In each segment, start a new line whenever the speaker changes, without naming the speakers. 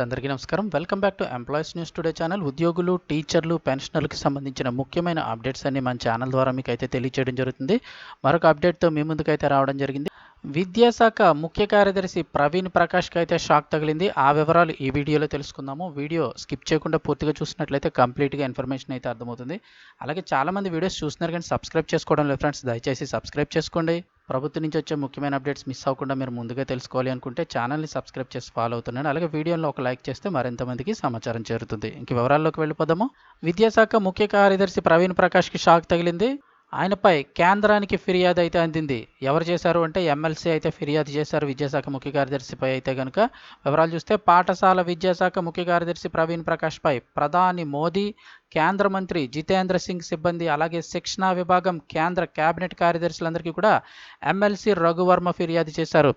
అందరికీ నమస్కారం. Welcome back to employees news today channel ఉద్యోగులు టీచర్లు పెన్షనర్లకు సంబంధించిన ముఖ్యమైన అప్డేట్స్ అన్ని మన ఛానల్ ద్వారా మీకు అయితే తెలియచేయడం జరుగుతుంది. మరొక అప్డేట్తో మీ ముందుకైతే రావడం జరిగింది. విద్యాశాఖ ముఖ్య కార్యదర్శి ప్రవీణ్ ప్రకాష్కి అయితే షాక్ తగిలింది. ఆ వివరాలు ఈ వీడియోలో తెలుసుకుందాము. వీడియో స్కిప్ చేయకుండా పూర్తిగా చూసినట్లయితే కంప్లీట్గా ఇన్ఫర్మేషన్ అయితే అర్థమవుతుంది. అలాగే చాలామంది వీడియోస్ చూస్తున్నారు కానీ సబ్స్క్రైబ్ చేసుకోవడం లేదు ఫ్రెండ్స్ దయచేసి సబ్స్క్రైబ్ చేసుకోండి. ప్రభుత్వం నుంచి వచ్చే ముఖ్యమైన అప్డేట్స్ మిస్ అవ్వకుండా మీరు ముందుగా తెలుసుకోవాలి అనుకుంటే ఛానల్ని సబ్స్క్రైబ్ చేసి ఫాలో అవుతున్నాను అలాగే వీడియోలో ఒక లైక్ చేస్తే మరింత మందికి సమాచారం చేరుతుంది. ఇంక వివరాల్లోకి వెళ్ళిపోదాము. విద్యాశాఖ ముఖ్య కార్యదర్శి ప్రవీణ్ ప్రకాష్కి షాక్ తగిలింది. ఆయనపై కేంద్రానికి ఫిర్యాదు అయితే అందింది. ఎవరు చేశారు అంటే ఎమ్మెల్సీ అయితే ఫిర్యాదు చేశారు. విద్యాశాఖ ముఖ్య కార్యదర్శిపై అయితే కనుక వివరాలు చూస్తే పాఠశాల విద్యాశాఖ ముఖ్య కార్యదర్శి ప్రవీణ్ ప్రకాష్పై ప్రధాని మోదీ కేంద్ర మంత్రి జితేంద్ర సింగ్ సిబ్బంది అలాగే శిక్షణా విభాగం కేంద్ర కేబినెట్ కార్యదర్శులందరికీ కూడా ఎమ్మెల్సీ రఘువర్మ ఫిర్యాదు చేశారు.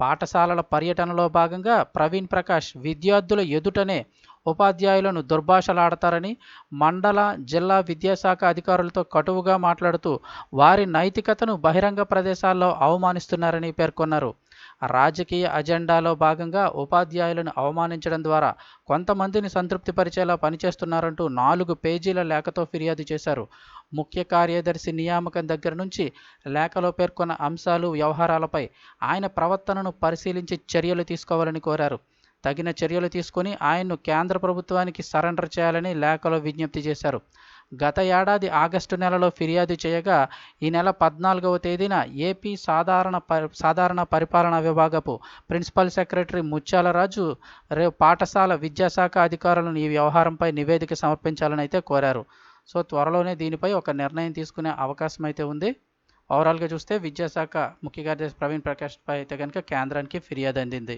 పాఠశాలల పర్యటనలో భాగంగా ప్రవీణ్ ప్రకాష్ విద్యార్థుల ఎదుటనే ఉపాధ్యాయులను దుర్భాషలాడతారని మండల జిల్లా విద్యాశాఖ అధికారులతో కటువుగా మాట్లాడుతూ వారి నైతికతను బహిరంగ ప్రదేశాల్లో అవమానిస్తున్నారని పేర్కొన్నారు. రాజకీయ అజెండాలో భాగంగా ఉపాధ్యాయులను అవమానించడం ద్వారా కొంతమందిని సంతృప్తిపరిచేలా పనిచేస్తున్నారంటూ నాలుగు పేజీల లేఖతో ఫిర్యాదు చేశారు. ముఖ్య కార్యదర్శి నియామకం దగ్గర నుంచి లేఖలో పేర్కొన్న అంశాలు వ్యవహారాలపై ఆయన ప్రవర్తనను పరిశీలించి చర్యలు తీసుకోవాలని కోరారు. తగిన చర్యలు తీసుకొని ఆయన్ను కేంద్ర ప్రభుత్వానికి సరెండర్ చేయాలని లేఖలో విజ్ఞప్తి చేశారు. గత ఏడాది ఆగస్టు నెలలో ఫిర్యాదు చేయగా ఈ నెల పద్నాలుగవ తేదీన ఏపీ సాధారణ పరి సాధారణ పరిపాలనా విభాగపు ప్రిన్సిపల్ సెక్రటరీ ముత్యాలరాజు రే పాఠశాల విద్యాశాఖ అధికారులను ఈ వ్యవహారంపై నివేదిక సమర్పించాలని అయితే కోరారు. సో త్వరలోనే దీనిపై ఒక నిర్ణయం తీసుకునే అవకాశం అయితే ఉంది. ఓవరాల్గా చూస్తే విద్యాశాఖ ముఖ్య కార్యదర్శి ప్రవీణ్ ప్రకాష్పై అయితే కనుక కేంద్రానికి ఫిర్యాదు అందింది.